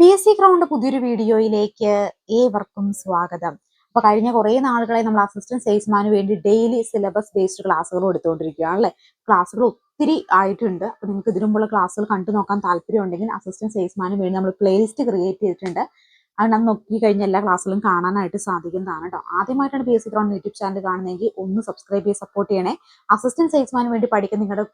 P S C ground പുതിയൊരു വീഡിയോയിലേക്ക് ഏവർക്കും സ്വാഗതം. അപ്പൊ കഴിഞ്ഞ കുറെ നാളുകളെ നമ്മൾ അസിസ്റ്റന്റ് സെയിൽസ്മാന് വേണ്ടി ഡെയിലി സിലബസ് ബേസ്ഡ് ക്ലാസ്സുകൾ എടുത്തുകൊണ്ടിരിക്കുകയാണ് അല്ലെ? ക്ലാസ്സുകൾ ഒത്തിരി ആയിട്ടുണ്ട്. അപ്പൊ നിങ്ങൾക്ക് ഇതിനുമുള്ള ക്ലാസ്സുകൾ കണ്ടു നോക്കാൻ താല്പര്യം ഉണ്ടെങ്കിൽ അസിസ്റ്റന്റ് സെയിൽസ്മാന് വേണ്ടി നമ്മൾ പ്ലേലിസ്റ്റ് ക്രിയേറ്റ് ചെയ്തിട്ടുണ്ട്. അതിനകത്ത് നോക്കി കഴിഞ്ഞ എല്ലാ ക്ലാസ്സുകളും കാണാനായിട്ട് സാധിക്കുന്നതാണ് കേട്ടോ. ആദ്യമായിട്ടാണ് P S C ground YouTube channel കാണുന്നതെങ്കിൽ ഒന്ന് സബ്സ്ക്രൈബ് ചെയ്ത് സപ്പോർട്ട് ചെയ്യണേ. അസിസ്റ്റന്റ് സെയിൽസ്മാന് വേണ്ടി പഠിക്കുന്ന നിങ്ങളുടെ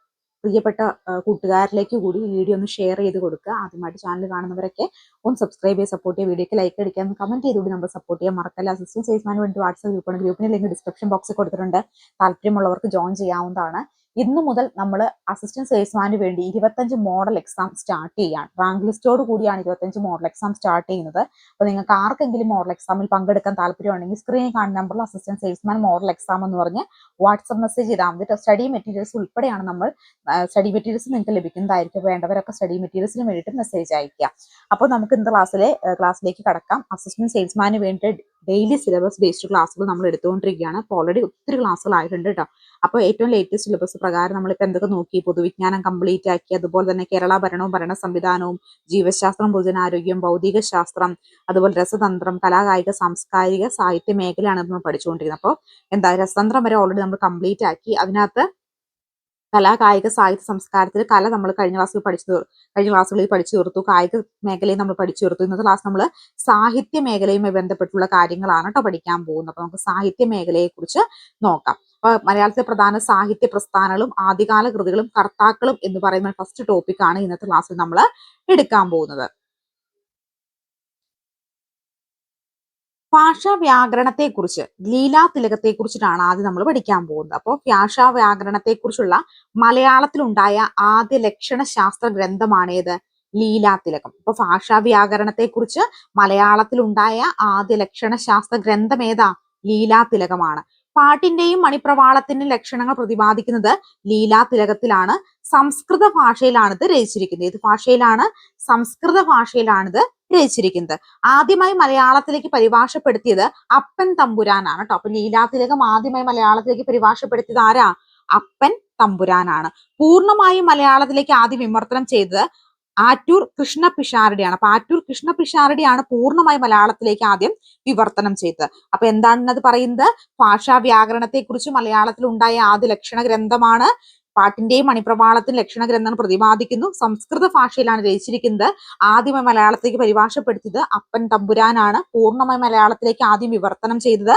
പ്രിയപ്പെട്ട കൂട്ടുകാരിലേക്ക് കൂടി വീഡിയോ ഒന്ന് ഷെയർ ചെയ്ത് കൊടുക്കുക. ആദ്യമായിട്ട് ചാനൽ കാണുന്നവരൊക്കെ ഒന്ന് സബ്സ്ക്രൈബ് ചെയ്ത് സപ്പോർട്ട് ചെയ്യുക. വീഡിയോക്ക് ലൈക്ക് അടിക്കാൻ കമന്റ് ചെയ്തുകൂടി നമ്മൾ സപ്പോർട്ട് ചെയ്യാൻ മറക്കല്ല. അസിസ്റ്റൻസ് സെയിൽസ്മാൻ വേണ്ടി വാട്സ്ആപ്പ് ഗ്രൂപ്പാണ് ഗ്രൂപ്പിന് ലിങ്ക് ഡിസ്ക്രിപ്ഷൻ ബോക്സിൽ കൊടുത്തിട്ടുണ്ട്. താല്പര്യമുള്ളവർക്ക് ജോയിൻ ചെയ്യാവുന്നതാണ്. ഇന്നു മുതൽ നമ്മൾ അസിസ്റ്റന്റ് സെയിൽസ്മാന് വേണ്ടി ഇരുപത്തഞ്ച് മോഡൽ എക്സാം സ്റ്റാർട്ട് ചെയ്യാണ്. റാങ്ക് ലിസ്റ്റോട് കൂടിയാണ് ഇരുപത്തഞ്ച് മോഡൽ എക്സാം സ്റ്റാർട്ട് ചെയ്യുന്നത്. അപ്പോൾ നിങ്ങൾക്ക് ആർക്കെങ്കിലും മോഡൽ എക്സാമിൽ പങ്കെടുക്കാൻ താല്പര്യമുണ്ടെങ്കിൽ സ്ക്രീനിൽ കാണുന്ന നമ്പറിൽ അസിസ്റ്റന്റ് സെയിൽസ്മാൻ മോഡൽ എക്സാം എന്ന് പറഞ്ഞ് വാട്സ്ആപ്പ് മെസ്സേജ് ചെയ്താൽ മതി. സ്റ്റഡി മെറ്റീരിയൽസ് ഉൾപ്പെടെയാണ് നമ്മൾ സ്റ്റഡി മെറ്റീരിയൽസ് നിങ്ങൾക്ക് ലഭിക്കുന്നതായിരിക്കും. വേണ്ടവരൊക്കെ സ്റ്റഡി മെറ്റീരിയൽസിന് വേണ്ടിയിട്ട് മെസ്സേജ് അയക്കുക അപ്പോൾ നമുക്ക് ഇന്ന് ക്ലാസ്സിലെ ക്ലാസ്സിലേക്ക് കടക്കാം. അസിസ്റ്റന്റ് സെയിൽസ്മാന് വേണ്ടി ഡെയിലി സിലബസ് ബേസ്ഡ് ക്ലാസ്സുകൾ നമ്മൾ എടുത്തുകൊണ്ടിരിക്കുകയാണ്. അപ്പോൾ ഓൾറെഡി ഒത്തിരി ക്ലാസ്സുകൾ ആയിട്ടുണ്ട് കേട്ടോ അപ്പോൾ ഏറ്റവും ലേറ്റസ്റ്റ് സിലബസ് പ്രകാരം നമ്മളിപ്പോൾ എന്തൊക്കെ നോക്കി? പൊതുവിജ്ഞാനം കംപ്ലീറ്റ് ആക്കി. അതുപോലെ തന്നെ കേരള ഭരണവും ഭരണ സംവിധാനവും ജീവശാസ്ത്രം പൊതുജനാരോഗ്യം ഭൗതിക ശാസ്ത്രം അതുപോലെ രസതന്ത്രം കലാകായിക സാംസ്കാരിക സാഹിത്യ മേഖലയാണ് നമ്മൾ പഠിച്ചുകൊണ്ടിരിക്കുന്നത്. അപ്പോൾ എന്താ രസതന്ത്രം വരെ ഓൾറെഡി നമ്മൾ കംപ്ലീറ്റ് ആക്കി. അതിനകത്ത് കലാ കായിക സാഹിത്യ സംസ്കാരത്തിൽ കല നമ്മൾ കഴിഞ്ഞ ക്ലാസ്സിൽ പഠിച്ചു കഴിഞ്ഞ ക്ലാസ്സുകളിൽ പഠിച്ചു തീർത്തു. കായിക മേഖലയും നമ്മൾ പഠിച്ചു തീർത്തു. ഇന്നത്തെ ക്ലാസ് നമ്മൾ സാഹിത്യ മേഖലയുമായി ബന്ധപ്പെട്ടുള്ള കാര്യങ്ങളാണ് കേട്ടോ പഠിക്കാൻ പോകുന്നത്. അപ്പൊ നമുക്ക് സാഹിത്യ മേഖലയെ കുറിച്ച് നോക്കാം. അപ്പൊ മലയാളത്തിലെ പ്രധാന സാഹിത്യ പ്രസ്ഥാനങ്ങളും ആദ്യകാല കൃതികളും കർത്താക്കളും എന്ന് പറയുന്ന ഫസ്റ്റ് ടോപ്പിക്കാണ് ഇന്നത്തെ ക്ലാസ്സിൽ നമ്മൾ എടുക്കാൻ പോകുന്നത്. ഭാഷാ വ്യാകരണത്തെ കുറിച്ച് ലീലാ തിലകത്തെ കുറിച്ചിട്ടാണ് ആദ്യം നമ്മൾ പഠിക്കാൻ പോകുന്നത്. അപ്പോൾ ഭാഷാ വ്യാകരണത്തെ കുറിച്ചുള്ള മലയാളത്തിലുണ്ടായ ആദ്യ ലക്ഷണ ശാസ്ത്ര ഗ്രന്ഥമാണേത് ലീലാ തിലകം. അപ്പൊ ഭാഷാ വ്യാകരണത്തെ കുറിച്ച് മലയാളത്തിലുണ്ടായ ആദ്യ ലക്ഷണ ശാസ്ത്ര ഗ്രന്ഥം ഏതാ ലീലാ തിലകമാണ്. പാട്ടിന്റെയും മണിപ്രവാളത്തിന്റെയും ലക്ഷണങ്ങൾ പ്രതിപാദിക്കുന്നത് ലീലാ തിലകത്തിലാണ്. സംസ്കൃത ഭാഷയിലാണിത് രചിച്ചിരിക്കുന്നത്. ഏത് ഭാഷയിലാണ്? സംസ്കൃത ഭാഷയിലാണിത് രചിച്ചിരിക്കുന്നത്. ആദ്യമായി മലയാളത്തിലേക്ക് പരിഭാഷപ്പെടുത്തിയത് അപ്പൻ തമ്പുരാനാണ് കേട്ടോ. അപ്പൊ ലീലാതിലകം ആദ്യമായി മലയാളത്തിലേക്ക് പരിഭാഷപ്പെടുത്തിയത് ആരാ? അപ്പൻ തമ്പുരാനാണ്. പൂർണമായും മലയാളത്തിലേക്ക് ആദ്യം വിമർത്തനം ചെയ്തത് ആറ്റൂർ കൃഷ്ണ പിഷാരടിയാണ് അപ്പൊ ആറ്റൂർ കൃഷ്ണ പിഷാരടിയാണ് പൂർണമായി മലയാളത്തിലേക്ക് ആദ്യം വിവർത്തനം ചെയ്തത്. അപ്പൊ എന്താണെന്നത് പറയുന്നത്? ഭാഷാ വ്യാകരണത്തെ കുറിച്ച് മലയാളത്തിൽ ഉണ്ടായ ആദ്യ ലക്ഷണ ഗ്രന്ഥമാണ് പാട്ടിന്റെയും മണിപ്രവാളത്തിൻ ലക്ഷണ ഗ്രന്ഥം പ്രതിപാദിക്കുന്നു. സംസ്കൃത ഭാഷയിലാണ് രചിച്ചിരിക്കുന്നത്. ആദ്യമായി മലയാളത്തിലേക്ക് പരിഭാഷപ്പെടുത്തിയത് അപ്പൻ തമ്പുരാനാണ്. പൂർണമായി മലയാളത്തിലേക്ക് ആദ്യം വിവർത്തനം ചെയ്തത്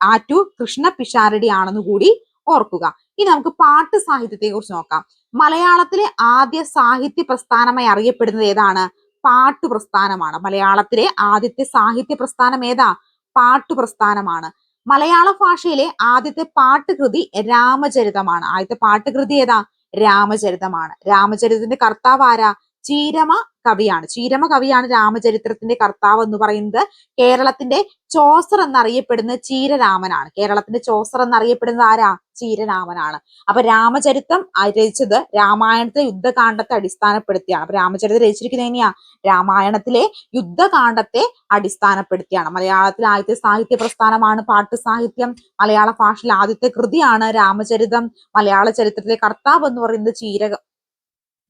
ആറ്റു കൃഷ്ണ പിഷാരടി ആണെന്ന് കൂടി ഓർക്കുക. ഇനി നമുക്ക് പാട്ട് സാഹിത്യത്തെ കുറിച്ച് നോക്കാം. മലയാളത്തിലെ ആദ്യ സാഹിത്യ പ്രസ്ഥാനമായി അറിയപ്പെടുന്നത് ഏതാണ്? പാട്ടു പ്രസ്ഥാനമാണ് മലയാളത്തിലെ ആദ്യത്തെ സാഹിത്യ പ്രസ്ഥാനം ഏതാ? പാട്ടു പ്രസ്ഥാനമാണ് മലയാള ഭാഷയിലെ ആദ്യത്തെ പാട്ടുകൃതി രാമചരിതമാണ്. ആദ്യത്തെ പാട്ടുകൃതി ഏതാ? രാമചരിതമാണ്. രാമചരിതത്തിന്റെ കർത്താവ് ആരാ ചീരമ കവിയാണ്. ചീരമ കവിയാണ് രാമചരിത്രത്തിന്റെ കർത്താവ് എന്ന് പറയുന്നത്. കേരളത്തിന്റെ ചോസർ എന്നറിയപ്പെടുന്ന ചീരരാമനാണ്. കേരളത്തിന്റെ ചോസർ എന്നറിയപ്പെടുന്നത് ആരാ? ചീരരാമനാണ്. അപ്പൊ രാമചരിത്രം രചിച്ചത് രാമായണത്തെ യുദ്ധകാന്ഡത്തെ അടിസ്ഥാനപ്പെടുത്തിയാണ്. അപ്പൊ രാമചരിത്രം രചിച്ചിരിക്കുന്നത് എങ്ങനെയാ? രാമായണത്തിലെ യുദ്ധകാന്ഡത്തെ അടിസ്ഥാനപ്പെടുത്തിയാണ്. മലയാളത്തിലെ ആദ്യത്തെ സാഹിത്യ പ്രസ്ഥാനമാണ് പാട്ട് സാഹിത്യം. മലയാള ഭാഷയിലെ ആദ്യത്തെ കൃതിയാണ് രാമചരിതം. മലയാള ചരിത്രത്തിലെ കർത്താവ് എന്ന് പറയുന്നത് ചീര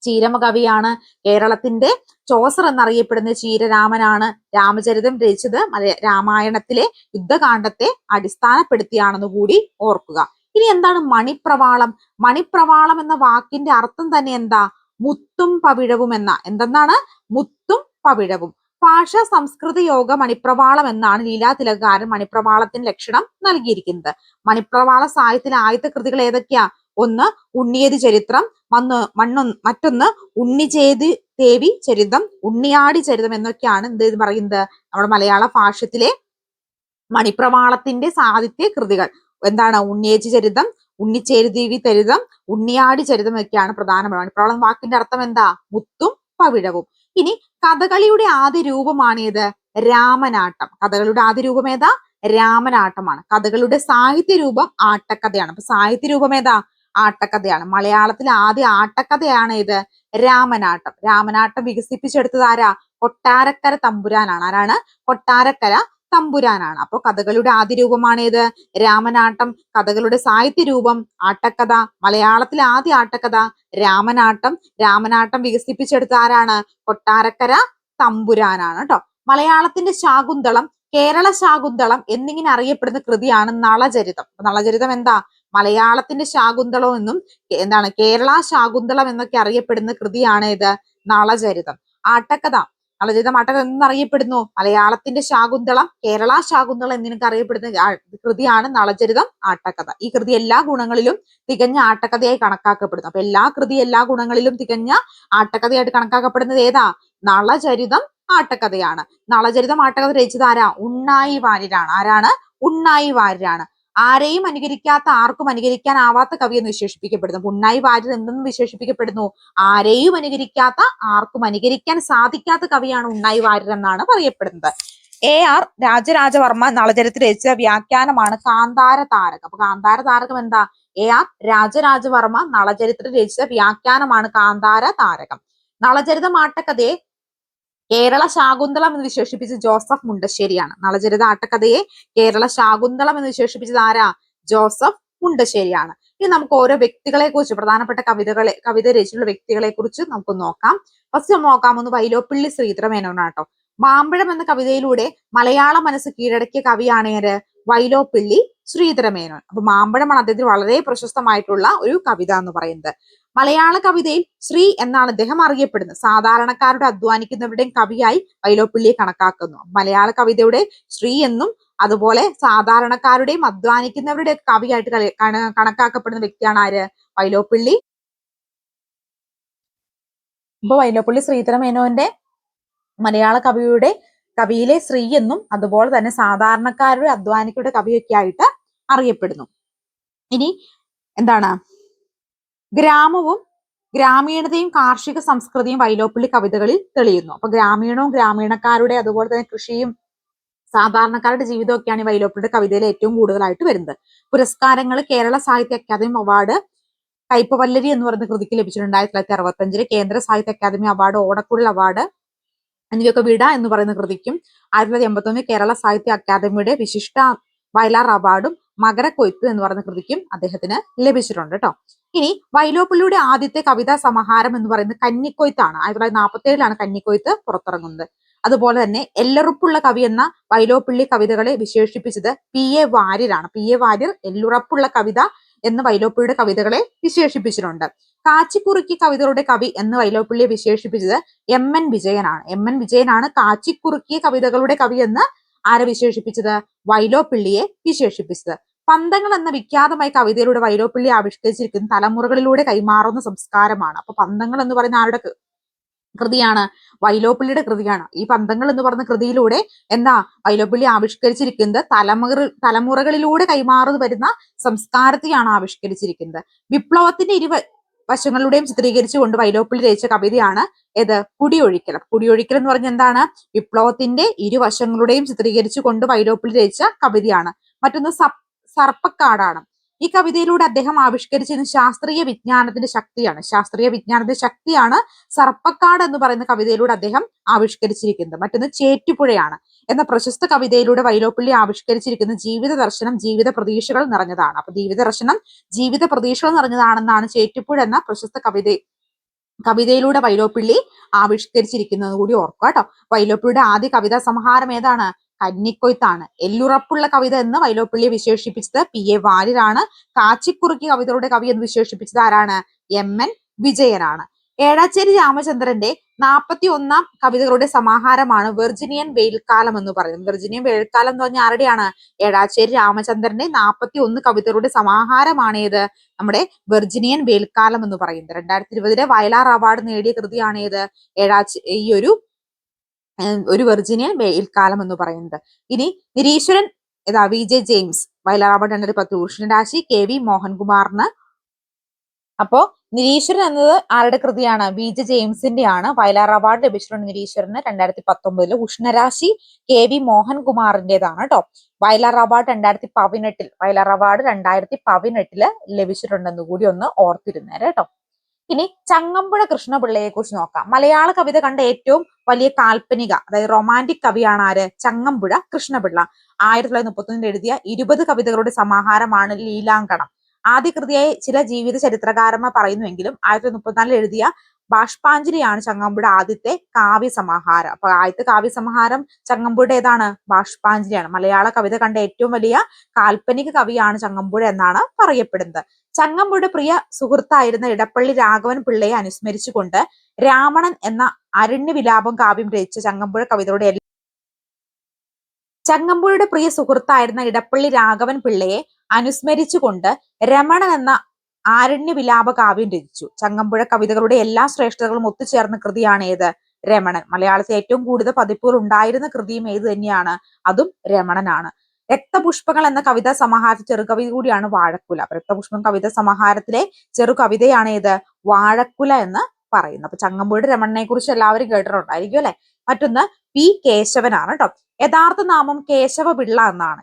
ചീരമ കവിയാണ് കേരളത്തിന്റെ ചോസർ എന്നറിയപ്പെടുന്ന ചീരരാമനാണ്. രാമചരിതം രചിച്ചത് രാമായണത്തിലെ യുദ്ധകാണ്ഡത്തെ അടിസ്ഥാനപ്പെടുത്തിയാണെന്ന് കൂടി ഓർക്കുക. ഇനി എന്താണ് മണിപ്രവാളം? മണിപ്രവാളം എന്ന വാക്കിന്റെ അർത്ഥം തന്നെ എന്താ? മുത്തും പവിഴവും എന്ന. എന്തെന്നാണ്? മുത്തും പവിഴവും. ഭാഷ സംസ്കൃത യോഗ മണിപ്രവാളം എന്നാണ് ലീലാ തിലകാരൻ മണിപ്രവാളത്തിന് ലക്ഷണം നൽകിയിരിക്കുന്നത്. മണിപ്രവാള സാഹിത്യത്തിലെ ആദ്യത്തെ കൃതികൾ ഏതൊക്കെയാ? ഒന്ന് ഉണ്ണിയത് ചരിത്രം വന്ന് മണ്ണൊ മറ്റൊന്ന് ഉണ്ണിചേതി ദേവി ചരിതം ഉണ്ണിയാടി ചരിതം എന്നൊക്കെയാണ് എന്ത് പറയുന്നത് നമ്മുടെ മലയാള ഭാഷത്തിലെ മണിപ്രവാളത്തിന്റെ സാഹിത്യ കൃതികൾ. എന്താണ്? ഉണ്ണിയേച്ചി ചരിതം ഉണ്ണിച്ചേരുദേവി ചരിതം ഉണ്ണിയാടി ചരിതം ഒക്കെയാണ് പ്രധാനമാണ് മണിപ്രവാളം വാക്കിന്റെ അർത്ഥം എന്താ? മുത്തും പവിഴവും. ഇനി കഥകളിയുടെ ആദ്യ രൂപമാണേത് രാമനാട്ടം. കഥകളുടെ ആദ്യ രൂപം ഏതാ? രാമനാട്ടമാണ്. കഥകളുടെ സാഹിത്യ രൂപം ആട്ടക്കഥയാണ്. അപ്പൊ സാഹിത്യ രൂപം ഏതാ? ആട്ടക്കഥയാണ്. മലയാളത്തിലെ ആദ്യ ആട്ടക്കഥയാണ് ഇത് രാമനാട്ടം. രാമനാട്ടം വികസിപ്പിച്ചെടുത്തത് ആരാ? കൊട്ടാരക്കര തമ്പുരാനാണ്. ആരാണ്? കൊട്ടാരക്കര തമ്പുരാനാണ്. അപ്പോൾ കഥകളുടെ ആദ്യ രൂപമാണേത് രാമനാട്ടം. കഥകളുടെ സാഹിത്യ രൂപം ആട്ടക്കഥ. മലയാളത്തിലെ ആദ്യ ആട്ടക്കഥ രാമനാട്ടം. രാമനാട്ടം വികസിപ്പിച്ചെടുത്ത ആരാണ്? കൊട്ടാരക്കര തമ്പുരാനാണ് കേട്ടോ. മലയാളത്തിന്റെ ശാകുന്തളം കേരള ശാകുന്തളം എന്നിങ്ങനെ അറിയപ്പെടുന്ന കൃതിയാണ് നളചരിതം. നളചരിതം എന്താ? മലയാളത്തിന്റെ ശാകുന്തളം എന്നും എന്താണ് കേരള ശാകുന്തളം എന്നൊക്കെ അറിയപ്പെടുന്ന കൃതിയാണ് ഇത്. നളചരിതം. ആട്ടക്കഥ. നളചരിതം ആട്ടക്കഥ എന്നറിയപ്പെടുന്നു? മലയാളത്തിന്റെ ശാകുന്തളം കേരള ശാകുന്തളം എന്നിനൊക്കെ അറിയപ്പെടുന്ന കൃതിയാണ് നളചരിതം ആട്ടക്കഥ. ഈ കൃതി എല്ലാ ഗുണങ്ങളിലും തികഞ്ഞ ആട്ടക്കഥയായി കണക്കാക്കപ്പെടുന്നു. അപ്പൊ എല്ലാ കൃതി എല്ലാ ഗുണങ്ങളിലും തികഞ്ഞ ആട്ടക്കഥയായിട്ട് കണക്കാക്കപ്പെടുന്നത് ഏതാ? നളചരിതം ആട്ടക്കഥയാണ്. നളചരിതം ആട്ടക്കഥ രചിച്ചത് ആരാ? ഉണ്ണായി വാര്യരാണ് ആരാണ്? ഉണ്ണായി വാര്യരാണ് ആരെയും അനുകരിക്കാത്ത ആർക്കും അനുകരിക്കാനാവാത്ത കവി എന്ന് വിശേഷിപ്പിക്കപ്പെടുന്നു. പുണ്ണായി വാര്യർ എന്തെന്ന് വിശേഷിപ്പിക്കപ്പെടുന്നു? ആരെയും അനുകരിക്കാത്ത ആർക്കും അനുകരിക്കാൻ സാധിക്കാത്ത കവിയാണ് ഉണ്ണായി വാര്യർ എന്നാണ് പറയപ്പെടുന്നത്. എ ആർ രാജരാജവർമ്മ നളചരിത്ര രചിച്ച വ്യാഖ്യാനമാണ് കാന്താര താരകം. അപ്പൊ കാന്താര താരകം എന്താ? എ ആർ രാജരാജവർമ്മ നളചരിത്രം രചിച്ച വ്യാഖ്യാനമാണ് കാന്താര താരകം. നളചരിതം ആട്ടക്കഥയെ കേരള ശാകുന്തളം എന്ന് വിശേഷിപ്പിച്ച ജോസഫ് മുണ്ടശ്ശേരിയാണ്. നളചരിത ആട്ടക്കഥയെ കേരള ശാകുന്തളം എന്ന് വിശേഷിപ്പിച്ചത് ആരാ? ജോസഫ് മുണ്ടശ്ശേരിയാണ്. ഇനി നമുക്ക് ഓരോ വ്യക്തികളെ കുറിച്ച് പ്രധാനപ്പെട്ട കവിതകളെ കവിത രചിച്ചിട്ടുള്ള വ്യക്തികളെ കുറിച്ച് നമുക്ക് നോക്കാം. ഫസ്റ്റ് നമ്മൾ നോക്കാം. ഒന്ന് വൈലോപ്പിള്ളി ശ്രീധരമേനോനാട്ടോ മാമ്പഴം എന്ന കവിതയിലൂടെ മലയാള മനസ്സ് കീഴടക്കിയ കവിയാണ് വൈലോപ്പിള്ളി ശ്രീധരമേനോൻ അപ്പൊ മാമ്പഴമാണ് അദ്ദേഹത്തിന് വളരെ പ്രശസ്തമായിട്ടുള്ള ഒരു കവിത എന്ന് പറയുന്നത്. മലയാള കവിതയിൽ ശ്രീ എന്നാണ് അദ്ദേഹം അറിയപ്പെടുന്നത്. സാധാരണക്കാരുടെ അധ്വാനിക്കുന്നവരുടെയും കവിയായി വൈലോപ്പിള്ളിയെ കണക്കാക്കുന്നു. മലയാള കവിതയുടെ ശ്രീ എന്നും അതുപോലെ സാധാരണക്കാരുടെയും അധ്വാനിക്കുന്നവരുടെ കവിയായിട്ട് കണക്കാക്കപ്പെടുന്ന വ്യക്തിയാണ് ആര്? വൈലോപ്പിള്ളി ഇപ്പൊ വൈലോപ്പിള്ളി ശ്രീധരമേനോന്റെ മലയാള കവിയുടെ കവിയിലെ ശ്രീ എന്നും അതുപോലെ തന്നെ സാധാരണക്കാരുടെ അധ്വാനിക്കയുടെ കവിയൊക്കെ ആയിട്ട് അറിയപ്പെടുന്നു. ഇനി എന്താണ്? ഗ്രാമവും ഗ്രാമീണതയും കാർഷിക സംസ്കൃതിയും വൈലോപ്പിള്ളി കവിതകളിൽ തെളിയുന്നു. അപ്പൊ ഗ്രാമീണവും ഗ്രാമീണക്കാരുടെ അതുപോലെ തന്നെ കൃഷിയും സാധാരണക്കാരുടെ ജീവിതമൊക്കെയാണ് ഈ വൈലോപ്പിള്ളിയുടെ കവിതയിൽ ഏറ്റവും കൂടുതലായിട്ട് വരുന്നത്. പുരസ്കാരങ്ങൾ കേരള സാഹിത്യ അക്കാദമി അവാർഡ് കയ്പവല്ലരി എന്ന് പറയുന്ന കൃതിക്ക് ലഭിച്ചിട്ടുണ്ട് ആയിരത്തി തൊള്ളായിരത്തി അറുപത്തഞ്ചിൽ കേന്ദ്ര സാഹിത്യ അക്കാദമി അവാർഡ് ഓടക്കുഴൽ അവാർഡ് എന്നിവയൊക്കെ വിട എന്ന് പറയുന്ന കൃതിക്കും ആയിരത്തി തൊള്ളായിരത്തി എൺപത്തൊന്ന് കേരള സാഹിത്യ അക്കാദമിയുടെ വിശിഷ്ട വയലാർ അവാർഡും മകരക്കൊയ്ത്ത് എന്ന് പറയുന്ന കൃതിക്കും അദ്ദേഹത്തിന് ലഭിച്ചിട്ടുണ്ട് കേട്ടോ ഇനി വൈലോപ്പള്ളിയുടെ ആദ്യത്തെ കവിതാ സമാഹാരം എന്ന് പറയുന്നത് കന്നിക്കൊയ്ത്താണ്. ആയിരത്തി തൊള്ളായിരത്തി നാൽപ്പത്തി ഏഴിലാണ് കന്നിക്കൊയ്ത്ത് പുറത്തിറങ്ങുന്നത്. അതുപോലെ തന്നെ എല്ലുറപ്പുള്ള കവി എന്ന വൈലോപ്പിള്ളി കവിതകളെ വിശേഷിപ്പിച്ചത് പി എ വാര്യരാണ്. പി എ വാര്യർ എല്ലുറപ്പുള്ള കവിത എന്ന് വൈലോപ്പിള്ളിയുടെ കവിതകളെ വിശേഷിപ്പിച്ചിട്ടുണ്ട്. കാച്ചിക്കുറുക്കി കവിതകളുടെ കവി എന്ന് വൈലോപ്പിള്ളിയെ വിശേഷിപ്പിച്ചത് എം എൻ വിജയനാണ്. എം എൻ വിജയനാണ് കാച്ചിക്കുറുക്കിയ കവിതകളുടെ കവി എന്ന് ആരെ വിശേഷിപ്പിച്ചത്? വൈലോപ്പിള്ളിയെ വിശേഷിപ്പിച്ചത്. പന്തങ്ങൾ എന്ന വിഖ്യാതമായ കവിതയിലൂടെ വൈലോപ്പിള്ളി ആവിഷ്കരിച്ചിരിക്കുന്ന തലമുറകളിലൂടെ കൈമാറുന്ന സംസ്കാരമാണ്. അപ്പൊ പന്തങ്ങൾ എന്ന് പറയുന്ന ആരുടെ കൃതിയാണ് വൈലോപ്പിള്ളിയുടെ കൃതിയാണ്. ഈ പന്തങ്ങൾ എന്ന് പറഞ്ഞ കൃതിയിലൂടെ എന്താ വൈലോപ്പിള്ളി ആവിഷ്കരിച്ചിരിക്കുന്നത്? തലമുറ തലമുറകളിലൂടെ കൈമാറുന്നു വരുന്ന സംസ്കാരത്തെയാണ് ആവിഷ്കരിച്ചിരിക്കുന്നത്. വിപ്ലവത്തിന്റെ ഇരുവ വശങ്ങളിലൂടെയും ചിത്രീകരിച്ചുകൊണ്ട് വൈലോപ്പിള്ളി രചിച്ച കവിതയാണ് ഏത്? കുടിയൊഴിക്കൽ. കുടിയൊഴിക്കൽ എന്ന് പറഞ്ഞ എന്താണ്? വിപ്ലവത്തിന്റെ ഇരുവശങ്ങളുടെയും ചിത്രീകരിച്ചുകൊണ്ട് വൈലോപ്പിള്ളി രചിച്ച കവിതയാണ്. മറ്റൊന്ന് സർപ്പക്കാടാണ്. ഈ കവിതയിലൂടെ അദ്ദേഹം ആവിഷ്കരിച്ചിരുന്ന ശാസ്ത്രീയ വിജ്ഞാനത്തിന്റെ ശക്തിയാണ്. ശാസ്ത്രീയ വിജ്ഞാനത്തിന്റെ ശക്തിയാണ് സർപ്പക്കാട് എന്ന് പറയുന്ന കവിതയിലൂടെ അദ്ദേഹം ആവിഷ്കരിച്ചിരിക്കുന്നത്. മറ്റൊന്ന് ചേറ്റുപുഴയാണ് എന്ന പ്രശസ്ത കവിതയിലൂടെ വൈലോപ്പിള്ളി ആവിഷ്കരിച്ചിരിക്കുന്ന ജീവിത ദർശനം ജീവിത പ്രതീക്ഷകൾ നിറഞ്ഞതാണ്. അപ്പൊ ജീവിത ദർശനം ജീവിത പ്രതീക്ഷകൾ നിറഞ്ഞതാണെന്നാണ് ചേറ്റുപുഴ എന്ന പ്രശസ്ത കവിത കവിതയിലൂടെ വൈലോപ്പിള്ളി ആവിഷ്കരിച്ചിരിക്കുന്നത് കൂടി ഓർക്കുക കേട്ടോ. വൈലോപ്പിള്ളിയുടെ ആദ്യ കവിതാ സമാഹാരം ഏതാണ്? കന്നിക്കൊയ്ത്താണ് എല്ലുറപ്പുള്ള കവിത എന്ന് വൈലോപ്പിള്ളിയെ വിശേഷിപ്പിച്ചത് പി എ വാര്യരാണ്. കാച്ചിക്കുറുക്കി കവിതകളുടെ കവി എന്ന് വിശേഷിപ്പിച്ചത് ആരാണ്? എം എൻ വിജയനാണ്. ഏഴാച്ചേരി രാമചന്ദ്രന്റെ നാൽപ്പത്തി ഒന്നാം കവിതകളുടെ സമാഹാരമാണ് വെർജിനിയൻ വെയിൽക്കാലം എന്ന് പറയുന്നത്. വെർജിനിയൻ വെയിൽക്കാലം എന്ന് പറഞ്ഞാൽ ആരുടെയാണ്? ഏഴാച്ചേരി രാമചന്ദ്രന്റെ നാൽപ്പത്തി ഒന്ന് കവിതകളുടെ സമാഹാരമാണേത് നമ്മുടെ വെർജിനിയൻ വെയിൽക്കാലം എന്ന് പറയുന്നത്. രണ്ടായിരത്തി ഇരുപതിലെ വയലാർ അവാർഡ് നേടിയ കൃതിയാണ് ഏത്? ഏഴാച്ച ഈ ഒരു ഒരു വെർജിനിയ വെയിൽക്കാലം എന്ന് പറയുന്നത്. ഇനി നിരീശ്വരൻ ഏതാ വി. ജെ. ജെയിംസ് അവാർഡ് രണ്ടായിരത്തി പത്ത് ഭൂഷണരാശി കെ. വി. മോഹൻകുമാറിന്. അപ്പോ നിരീശ്വരൻ എന്നത് ആരുടെ കൃതിയാണ്? വി. ജെ. ജെയിംസിന്റെ ആണ് വയലാർ അവാർഡ് ലഭിച്ചിട്ടുണ്ട് നിരീശ്വരന് രണ്ടായിരത്തി പത്തൊമ്പതിൽ ഉഷ്ണരാശി കെ. വി. മോഹൻകുമാറിന്റേതാണ് കേട്ടോ വയലാർ അവാർഡ് രണ്ടായിരത്തി പതിനെട്ടിൽ വയലാർ അവാർഡ് രണ്ടായിരത്തി പതിനെട്ടിൽ ലഭിച്ചിട്ടുണ്ടെന്ന് കൂടി ഒന്ന് ഓർത്തിരുന്നേരെ കേട്ടോ ഇനി ചങ്ങമ്പുഴ കൃഷ്ണപിള്ളയെ കുറിച്ച് നോക്കാം. മലയാള കവിത കണ്ട ഏറ്റവും വലിയ കാൽപ്പനിക അതായത് റൊമാന്റിക് കവിയാണ് ആര്? ചങ്ങമ്പുഴ കൃഷ്ണപിള്ള. ആയിരത്തി തൊള്ളായിരത്തി മുപ്പത്തൊന്നിൽ എഴുതിയ ഇരുപത് കവിതകളുടെ സമാഹാരമാണ് ലീലാങ്കണം. ആദ്യ കൃതിയായി ചില ജീവിത ചരിത്രകാരന്മാർ പറയുന്നുവെങ്കിലും ആയിരത്തി തൊള്ളായിരത്തി മുപ്പത്തിനാലിൽ എഴുതിയ ബാഷ്പാഞ്ജലിയാണ് ചങ്ങമ്പുഴ ആദ്യത്തെ കാവ്യസമാഹാരം. അപ്പൊ ആദ്യത്തെ കാവ്യസമാഹാരം സമാഹാരം ഏതാണ് ബാഷ്പാഞ്ജലിയാണ്. മലയാള കവിത കണ്ട ഏറ്റവും വലിയ കാൽപ്പനിക കവിയാണ് ചങ്ങമ്പുഴ എന്നാണ് പറയപ്പെടുന്നത്. ചങ്ങമ്പുഴ പ്രിയ സുഹൃത്തായിരുന്ന ഇടപ്പള്ളി രാഘവൻ പിള്ളയെ അനുസ്മരിച്ചുകൊണ്ട് രാമണൻ എന്ന അരണ്യ വിലാപം കാവ്യം രചിച്ച ചങ്ങമ്പുഴ കവിതയുടെ ചങ്ങമ്പുഴയുടെ പ്രിയ സുഹൃത്തായിരുന്ന ഇടപ്പള്ളി രാഘവൻ പിള്ളയെ അനുസ്മരിച്ചുകൊണ്ട് രമണൻ എന്ന ആരണ്യ വിലാപ കാവ്യം രചിച്ചു. ചങ്ങമ്പുഴ കവിതകളുടെ എല്ലാ ശ്രേഷ്ഠതകളും ഒത്തുചേർന്ന കൃതിയാണ് ഏത്? രമണൻ. മലയാളത്തിൽ ഏറ്റവും കൂടുതൽ പതിപ്പുകൾ ഉണ്ടായിരുന്ന കൃതിയും ഏത് തന്നെയാണ്? അതും രമണനാണ്. രക്തപുഷ്പങ്ങൾ എന്ന കവിതാ സമാഹാരത്തിൽ ചെറുകവിത കൂടിയാണ് വാഴക്കുല. രക്തപുഷ്പം കവിതാ സമാഹാരത്തിലെ ചെറുകവിതയാണ് ഏത്? വാഴക്കുല എന്ന് പറയുന്നത്. അപ്പൊ ചങ്ങമ്പുഴ രമണനെ കുറിച്ച് എല്ലാവരും കേട്ടിട്ടുണ്ടായിരിക്കും അല്ലെ? മറ്റൊന്ന് പി കേശവനാണ് കേട്ടോ. യഥാർത്ഥ നാമം കേശവ പിള്ള എന്നാണ്.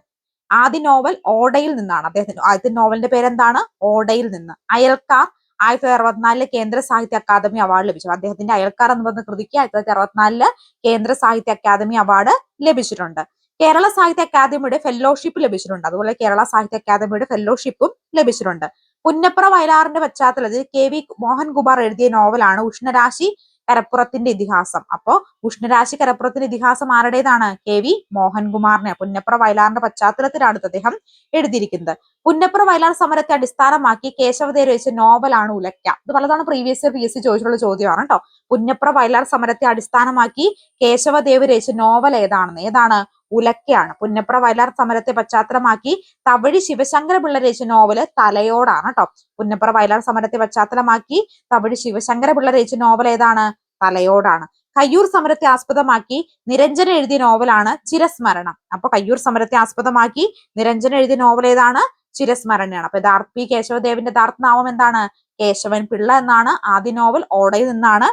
ആദ്യ നോവൽ ഓടയിൽ നിന്നാണ് അദ്ദേഹത്തിന്. ആദ്യത്തെ നോവലിന്റെ പേരെന്താണ്? ഓടയിൽ നിന്ന്. അയൽക്കാർ ആയിരത്തി തൊള്ളായിരത്തി അറുപത്തിനാലിൽ കേന്ദ്ര സാഹിത്യ അക്കാദമി അവാർഡ് ലഭിച്ചു. അദ്ദേഹത്തിന്റെ അയൽക്കാർ എന്ന് പറഞ്ഞ കൃതിക്ക് ആയിരത്തി തൊള്ളായിരത്തി അറുപത്തിനാലിൽ കേന്ദ്ര സാഹിത്യ അക്കാദമി അവാർഡ് ലഭിച്ചിട്ടുണ്ട്. കേരള സാഹിത്യ അക്കാദമിയുടെ ഫെല്ലോഷിപ്പ് ലഭിച്ചിട്ടുണ്ട്. അതുപോലെ കേരള സാഹിത്യ അക്കാദമിയുടെ ഫെല്ലോഷിപ്പും ലഭിച്ചിട്ടുണ്ട്. പുന്നപ്ര വയലാറിന്റെ പശ്ചാത്തലത്തിൽ കെ വി മോഹൻകുമാർ എഴുതിയ നോവലാണ് ഉഷ്ണരാശി കരപ്പുറത്തിന്റെ ഇതിഹാസം. അപ്പോ ഉഷ്ണരാശി കരപ്പുറത്തിന്റെ ഇതിഹാസം ആരുടേതാണ്? കെ വി മോഹൻകുമാറിനെ. പുന്നപ്ര വയലാറിന്റെ പശ്ചാത്തലത്തിലാണ് അദ്ദേഹം എഴുതിയിരിക്കുന്നത്. പുന്നപ്ര വയലാർ സമരത്തെ അടിസ്ഥാനമാക്കി കേശവദേവ് രചിച്ച നോവലാണ് ഉലക്ക. ഇത് പലതാണ് previous year P S C ചോദിച്ചിട്ടുള്ള ചോദ്യമാണ് കേട്ടോ പുന്നപ്ര വയലാർ സമരത്തെ അടിസ്ഥാനമാക്കി കേശവദേവ് രചിച്ച നോവൽ ഏതാണെന്ന്? ഏതാണ്? ഉലക്കയാണ്. പുന്നപ്ര വയലാർ സമരത്തെ പശ്ചാത്തലമാക്കി തവഴി ശിവശങ്കര പിള്ള രചിച്ച നോവൽ തലയോടാണ് കേട്ടോ പുന്നപ്ര വയലാർ സമരത്തെ പശ്ചാത്തലമാക്കി തവഴി ശിവശങ്കര പിള്ള രചിച്ച നോവൽ ഏതാണ്? തലയോടാണ്. കയ്യൂർ സമരത്തെ ആസ്പദമാക്കി നിരഞ്ജന എഴുതിയ നോവലാണ് ചിരസ്മരണം. അപ്പൊ കയ്യൂർ സമരത്തെ ആസ്പദമാക്കി നിരഞ്ജന എഴുതിയ നോവൽ ഏതാണ്? ചിരസ്മരണയാണ്. അപ്പൊ യഥാർത്ഥ പി കേശവദേവിന്റെ യഥാർത്ഥ നാമം എന്താണ്? കേശവൻ പിള്ള എന്നാണ് ആദ്യ നോവൽ ഓടയിൽ നിന്നാണ്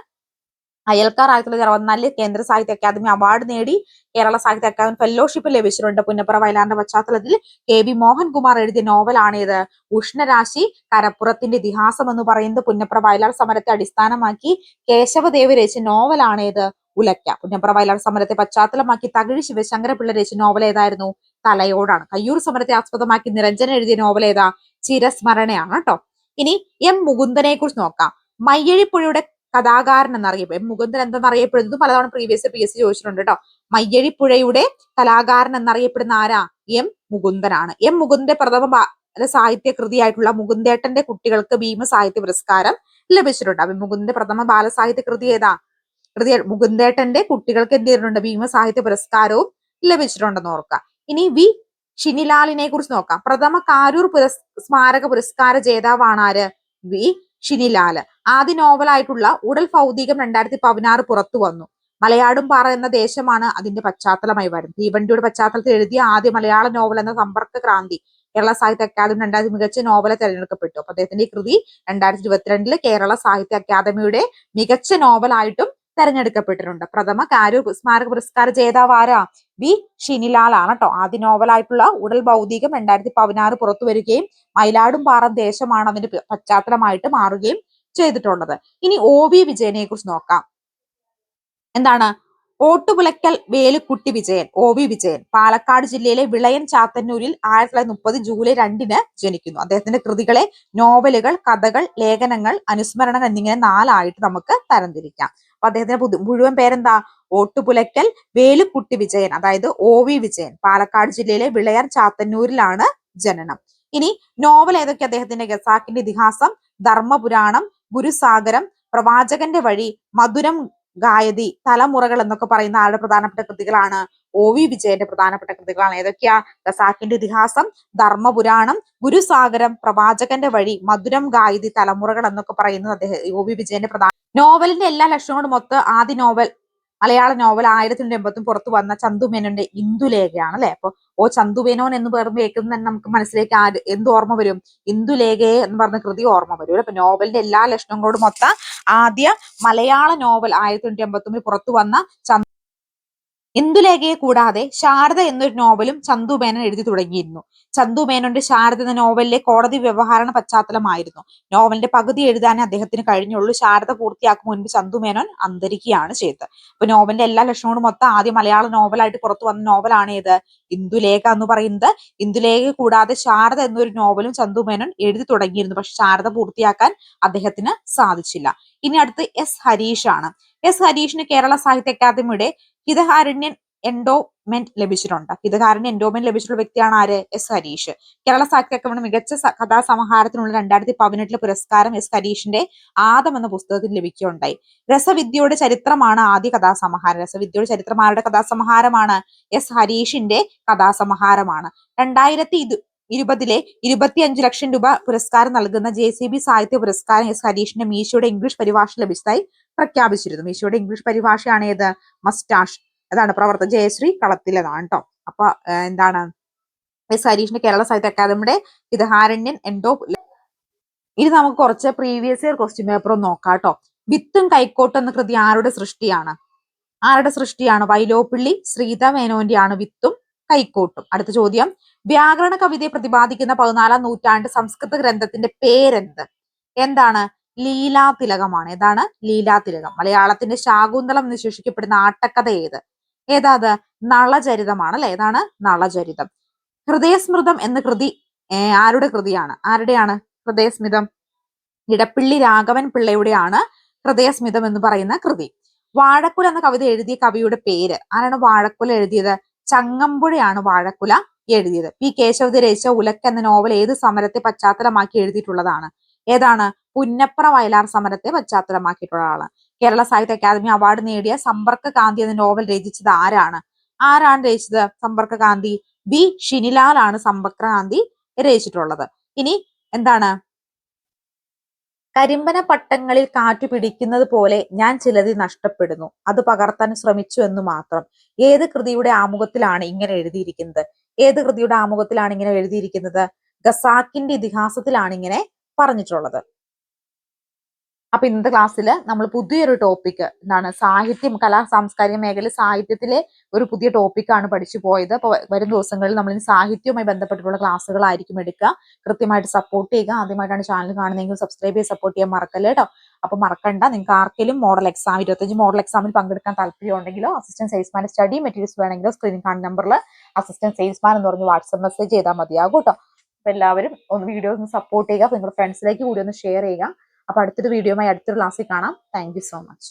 അയൽക്കാർ ആയിരത്തി തൊള്ളായിരത്തി അറുപത്തിനാലിൽ കേന്ദ്ര സാഹിത്യ അക്കാദമി അവാർഡ് നേടി കേരള സാഹിത്യ അക്കാദമി ഫെല്ലോഷിപ്പ് ലഭിച്ചിട്ടുണ്ട്. പുന്നപ്പുറ വയലാറിന്റെ പശ്ചാത്തലത്തിൽ കെ ബി മോഹൻകുമാർ എഴുതിയ നോവലാണ് ഇത് ഉഷ്ണരാശി കരപ്പുറത്തിന്റെ ഇതിഹാസം എന്ന് പറയുന്നത് പുന്നപ്പുറ വയലാർ സമരത്തെ അടിസ്ഥാനമാക്കി കേശവദേവ് രചിച്ച നോവലാണ് ഇത് ഉലക്ക. പുന്നപ്ര വയലാർ സമരത്തെ പശ്ചാത്തലമാക്കി തകഴി ശിവശങ്കര പിള്ള രചിച്ച നോവൽ ഏതായിരുന്നു? തലയോടാണ്. കയ്യൂർ സമരത്തെ ആസ്പദമാക്കി നിരഞ്ജന എഴുതിയ നോവൽ ഏതാ? ചിരസ്മരണയാണ് കേട്ടോ ഇനി എം മുകുന്ദനെ കുറിച്ച് നോക്കാം. മയ്യഴിപ്പുഴയുടെ കഥാകാരൻ എന്നറിയപ്പെടും മുകുന്ദൻ എന്തെന്നറിയപ്പെടുന്നത് പലതവണ പ്രീവിയസ് പി എസ് സി ചോദിച്ചിട്ടുണ്ട് കേട്ടോ മയ്യഴിപ്പുഴയുടെ കലാകാരൻ എന്നറിയപ്പെടുന്ന ആരാ? എം മുകുന്ദനാണ്. എം മുകുന്ദന്റെ പ്രഥമ സാഹിത്യ കൃതിയായിട്ടുള്ള മുകുന്ദേട്ടന്റെ കുട്ടികൾക്ക് ഭീമ സാഹിത്യ പുരസ്കാരം ലഭിച്ചിട്ടുണ്ട്. അപ്പൊ മുകുന്ദന്റെ പ്രഥമ ബാലസാഹിത്യ കൃതി ഏതാ? കൃതി മുകുന്ദേട്ടന്റെ കുട്ടികൾക്ക് എന്ത് ചെയ്തിട്ടുണ്ട്? ഭീമ സാഹിത്യ പുരസ്കാരവും ലഭിച്ചിട്ടുണ്ടെന്ന് ഓർക്കുക ഇനി വി ഷിനിലാലിനെ കുറിച്ച് നോക്കാം. പ്രഥമ കാരൂർ പുരസ് സ്മാരക പുരസ്കാര ജേതാവാണ് ആര്? വി ഷിനിലാൽ. ആദ്യ നോവലായിട്ടുള്ള ഉടൽ ഭൗതികം രണ്ടായിരത്തി പതിനാറ് പുറത്തു വന്നു. മലയാടും പാറ എന്ന ദേശമാണ് അതിന്റെ പശ്ചാത്തലമായി വരുന്നത്. തീവണ്ടിയുടെ പശ്ചാത്തലത്തിൽ എഴുതിയ ആദ്യ മലയാള നോവൽ എന്ന സമ്പർക്ക ക്രാന്തി കേരള സാഹിത്യ അക്കാദമി രണ്ടായിരത്തി മികച്ച നോവലെ തെരഞ്ഞെടുക്കപ്പെട്ടു. അപ്പൊ അദ്ദേഹത്തിന്റെ ഈ കൃതി രണ്ടായിരത്തി ഇരുപത്തിരണ്ടിൽ കേരള സാഹിത്യ അക്കാദമിയുടെ മികച്ച നോവലായിട്ടും തെരഞ്ഞെടുക്കപ്പെട്ടിട്ടുണ്ട്. പ്രഥമ കാരൂർ സ്മാരക പുരസ്കാര ജേതാവ് ആരാ? വി. ഷിനിലാൽ ആണ് കേട്ടോ ആദ്യ നോവലായിട്ടുള്ള ഉടൽ ഭൗതികം രണ്ടായിരത്തി പതിനാറ് പുറത്തു വരികയും മയിലാടും പാറ ദേശമാണ് അതിന്റെ പശ്ചാത്തലമായിട്ട് മാറുകയും ചെയ്തിട്ടുള്ളത്. ഇനി ഒ വി വിജയനെ കുറിച്ച് നോക്കാം. എന്താണ്? ഓട്ടുപുലക്കൽ വേലുക്കുട്ടി വിജയൻ ഒ വി വിജയൻ പാലക്കാട് ജില്ലയിലെ വിളയൻ ചാത്തന്നൂരിൽ ആയിരത്തി തൊള്ളായിരത്തി മുപ്പത് ജൂലൈ രണ്ടിന് ജനിക്കുന്നു. അദ്ദേഹത്തിന്റെ കൃതികളെ നോവലുകൾ കഥകൾ ലേഖനങ്ങൾ അനുസ്മരണങ്ങൾ എന്നിങ്ങനെ നാലായിട്ട് നമുക്ക് തരംതിരിക്കാം. അപ്പൊ അദ്ദേഹത്തിന്റെ മുഴുവൻ പേരെന്താ? ഓട്ടുപുലയ്ക്കൽ വേലുക്കുട്ടി വിജയൻ അതായത് ഒ വി വിജയൻ. പാലക്കാട് ജില്ലയിലെ വിളയാർ ചാത്തന്നൂരിലാണ് ജനനം. ഇനി നോവൽ ഏതൊക്കെ അദ്ദേഹത്തിന്റെ ഗസാക്കിന്റെ ഇതിഹാസം? ധർമ്മപുരാണം ഗുരുസാഗരം പ്രവാചകന്റെ വഴി മധുരം ഗായതി തലമുറകൾ എന്നൊക്കെ പറയുന്ന ആളുടെ പ്രധാനപ്പെട്ട കൃതികളാണ് ഒ വി വിജയന്റെ പ്രധാനപ്പെട്ട കൃതികളാണ്. ഏതൊക്കെയാ? ഖസാക്കിന്റെ ഇതിഹാസം ധർമ്മപുരാണം ഗുരുസാഗരം പ്രവാചകന്റെ വഴി മധുരം ഗായതി തലമുറകൾ എന്നൊക്കെ പറയുന്നത് അദ്ദേഹം ഒ വി വിജയന്റെ പ്രധാന നോവലിന്റെ എല്ലാ ലക്ഷണങ്ങളും മൊത്തം ആദ്യ നോവൽ മലയാള നോവൽ ആയിരത്തി എൺപത്തും പുറത്തു വന്ന ചന്തുമേനോന്റെ ഇന്ദുലേഖയാണ് അല്ലെ? അപ്പൊ ഓ ചന്തുമേനോൻ എന്ന് പറഞ്ഞ് കേൾക്കുന്ന തന്നെ നമുക്ക് മനസ്സിലേക്ക് ആര് എന്ത് ഓർമ്മ വരും? ഇന്ദുലേഖയെ എന്ന് പറഞ്ഞ കൃതി ഓർമ്മ വരും അപ്പൊ നോവലിന്റെ എല്ലാ ലക്ഷണങ്ങളോടും മൊത്തം ആദ്യ മലയാള നോവൽ ആയിരത്തി തൊണ്ണൂറ്റി പുറത്തു വന്ന ഇന്ദുലേഖയെ കൂടാതെ ശാരദ എന്നൊരു നോവലും ചന്തു മേനോൻ എഴുതി തുടങ്ങിയിരുന്നു. ചന്തു മേനോന്റെ ശാരദ എന്ന നോവലിലെ കോടതി വ്യവഹാരണ പശ്ചാത്തലമായിരുന്നു. നോവലിന്റെ പകുതി എഴുതാനേ അദ്ദേഹത്തിന് കഴിഞ്ഞുള്ളൂ. ശാരദ പൂർത്തിയാക്കും മുൻപ് ചന്തു മേനോൻ അന്തരിക്കുകയാണ് ചെയ്തത്. അപ്പൊ നോവലിന്റെ എല്ലാ ലക്ഷണങ്ങളും മൊത്തം ആദ്യം മലയാള നോവലായിട്ട് പുറത്തു വന്ന നോവലാണ് ഏത് ഇന്ദുലേഖ എന്ന് പറയുന്നത് ഇന്ദുലേഖ കൂടാതെ ശാരദ എന്നൊരു നോവലും ചന്തു മേനോൻ എഴുതി തുടങ്ങിയിരുന്നു. പക്ഷെ ശാരദ പൂർത്തിയാക്കാൻ അദ്ദേഹത്തിന് സാധിച്ചില്ല. ഇനി അടുത്ത് എസ് ഹരീഷ് ആണ്. എസ് ഹരീഷിന് കേരള സാഹിത്യ അക്കാദമിയുടെ ഹിതകാരുണ്യൻ എൻഡോമെന്റ് ലഭിച്ചിട്ടുണ്ട്. ഹിതകാരുണ്യ എൻഡോമെന്റ് ലഭിച്ചിട്ടുള്ള വ്യക്തിയാണ് ആര്? എസ് ഹരീഷ്. കേരള സാഹിത്യ അക്കാദമി മികച്ച കഥാസമാഹാരത്തിനുള്ള രണ്ടായിരത്തി പതിനെട്ടിലെ പുരസ്കാരം എസ് ഹരീഷിന്റെ ആദം എന്ന പുസ്തകത്തിൽ ലഭിക്കുകയുണ്ടായി. രസവിദ്യയുടെ ചരിത്രമാണ് ആദ്യ കഥാസമാഹാരം. രസവിദ്യയുടെ ചരിത്രമാരുടെ കഥാസമാഹാരമാണ്? എസ് ഹരീഷിന്റെ കഥാസമാഹാരമാണ്. രണ്ടായിരത്തി ഇരുപതിലെ ഇരുപത്തിയഞ്ച് ലക്ഷം രൂപ പുരസ്കാരം നൽകുന്ന ജെ സി ബി സാഹിത്യ പുരസ്കാരം എസ് ഹരീഷിന്റെ മീശോയുടെ ഇംഗ്ലീഷ് പരിഭാഷ ലഭിച്ചതായി പ്രഖ്യാപിച്ചിരുന്നു. മീശോയുടെ ഇംഗ്ലീഷ് പരിഭാഷയാണ് ഏത്? മസ്റ്റാഷ്. അതാണ് പ്രവർത്തക ജയശ്രീ കളത്തിലതാണ് കേട്ടോ അപ്പൊ എന്താണ്? എസ് ഹരീഷിന്റെ കേരള സാഹിത്യ അക്കാദമിയുടെ ഹിതഹാരണ്യൻ എൻഡോ ഇനി നമുക്ക് കുറച്ച് പ്രീവിയസ് ഇയർ ക്വസ്റ്റ്യൻ പേപ്പറും നോക്കാം കേട്ടോ വിത്തും കൈക്കോട്ടും എന്ന കൃതി ആരുടെ സൃഷ്ടിയാണ്? ആരുടെ സൃഷ്ടിയാണ്? വൈലോപ്പിള്ളി ശ്രീത മേനോന്റെ ആണ് വിത്തും കൈക്കോട്ടും. അടുത്ത ചോദ്യം. വ്യാകരണ കവിതയെ പ്രതിപാദിക്കുന്ന പതിനാലാം നൂറ്റാണ്ട് സംസ്കൃത ഗ്രന്ഥത്തിന്റെ പേരെന്ത്? എന്താണ്? ലീലാതിലകമാണ്. ഏതാണ്? ലീലാതിലകം. മലയാളത്തിന്റെ ശാകുന്തളം എന്ന് വിശേഷിക്കപ്പെടുന്ന ആട്ടക്കഥ ഏത്? ഏതാ അത് നളചരിതമാണ് അല്ലെ? ഏതാണ്? നളചരിതം. ഹൃദയസ്മൃതം എന്ന കൃതി ആരുടെ കൃതിയാണ്? ആരുടെയാണ് ഹൃദയസ്മിതം? ഇടപ്പിള്ളി രാഘവൻ പിള്ളയുടെയാണ് ഹൃദയസ്മിതം എന്ന് പറയുന്ന കൃതി. വാഴക്കുല എന്ന കവിത എഴുതിയ കവിയുടെ പേര്. ആരാണ് വാഴക്കുല എഴുതിയത്? ചങ്ങമ്പുഴയാണ് വാഴക്കുല എഴുതിയത്. പി. കേശവതി രചിച്ച ഉലക്ക എന്ന നോവൽ ഏത് സമരത്തെ പശ്ചാത്തലമാക്കി എഴുതിയിട്ടുള്ളതാണ്? ഏതാണ്? പുന്നപ്ര വയലാർ സമരത്തെ പശ്ചാത്തലമാക്കിയിട്ടുള്ളതാണ്. കേരള സാഹിത്യ അക്കാദമി അവാർഡ് നേടിയ സമ്പർക്ക കാന്തി എന്ന നോവൽ രചിച്ചത് ആരാണ്? ആരാണ് രചിച്ചത് സമ്പർക്ക കാന്തി ബി ഷിനിലാലാണ് സമ്പർക്ക കാന്തി രചിച്ചിട്ടുള്ളത്. ഇനി എന്താണ്? കരിമ്പന പട്ടങ്ങളിൽ കാറ്റു പിടിക്കുന്നത് പോലെ ഞാൻ ചിലത് നഷ്ടപ്പെടുന്നു. അത് പകർത്താൻ ശ്രമിച്ചു എന്ന് മാത്രം. ഏത് കൃതിയുടെ ആമുഖത്തിലാണ് ഇങ്ങനെ എഴുതിയിരിക്കുന്നത്? ഏത് കൃതിയുടെ ആമുഖത്തിലാണ് ഇങ്ങനെ എഴുതിയിരിക്കുന്നത്? ഗസാക്കിന്റെ ഇതിഹാസത്തിലാണ് ഇങ്ങനെ പറഞ്ഞിട്ടുള്ളത്. അപ്പൊ ഇന്നത്തെ ക്ലാസ്സിൽ നമ്മൾ പുതിയൊരു ടോപ്പിക് എന്താണ് സാഹിത്യം കലാ സാംസ്കാരിക മേഖല സാഹിത്യത്തിലെ ഒരു പുതിയ ടോപ്പിക്കാണ് പഠിച്ചു പോയത്. അപ്പൊ വരും ദിവസങ്ങളിൽ നമ്മൾ സാഹിത്യവുമായി ബന്ധപ്പെട്ടിട്ടുള്ള ക്ലാസ്സുകളായിരിക്കും എടുക്കുക. കൃത്യമായിട്ട് സപ്പോർട്ട് ചെയ്യുക. ആദ്യമായിട്ടാണ് ചാനൽ കാണുന്നതെങ്കിൽ സബ്സ്ക്രൈബ് ചെയ്ത് സപ്പോർട്ട് ചെയ്യാൻ മറക്കല്ലേ കേട്ടോ അപ്പൊ മറക്കണ്ട. നിങ്ങൾക്ക് ആർക്കെങ്കിലും മോഡൽ എക്സാം ഇരുപത്തഞ്ച് മോഡൽ എക്സാമിൽ പങ്കെടുക്കാൻ താല്പര്യം ഉണ്ടെങ്കിലോ അസിസ്റ്റന്റ് സെയിൽസ്മാൻ സ്റ്റഡി മെറ്റീരിയൽസ് വേണമെങ്കിലോ സ്ക്രീനിൽ കാണുന്ന നമ്പറിൽ അസിസ്റ്റന്റ് സെയിൽസ്മാൻ എന്ന് പറഞ്ഞ് വാട്സ്ആപ്പ് മെസ്സേജ് ചെയ്താൽ മതിയാകും കേട്ടോ അപ്പൊ എല്ലാവരും ഒന്ന് വീഡിയോ ഒന്ന് സപ്പോർട്ട് ചെയ്യുക. നിങ്ങളുടെ ഫ്രണ്ട്സിലേക്ക് കൂടി ഒന്ന് ഷെയർ ചെയ്യുക. അപ്പൊ അടുത്തൊരു വീഡിയോയുമായി അടുത്തൊരു ക്ലാസ്സിൽ കാണാം. Thank so much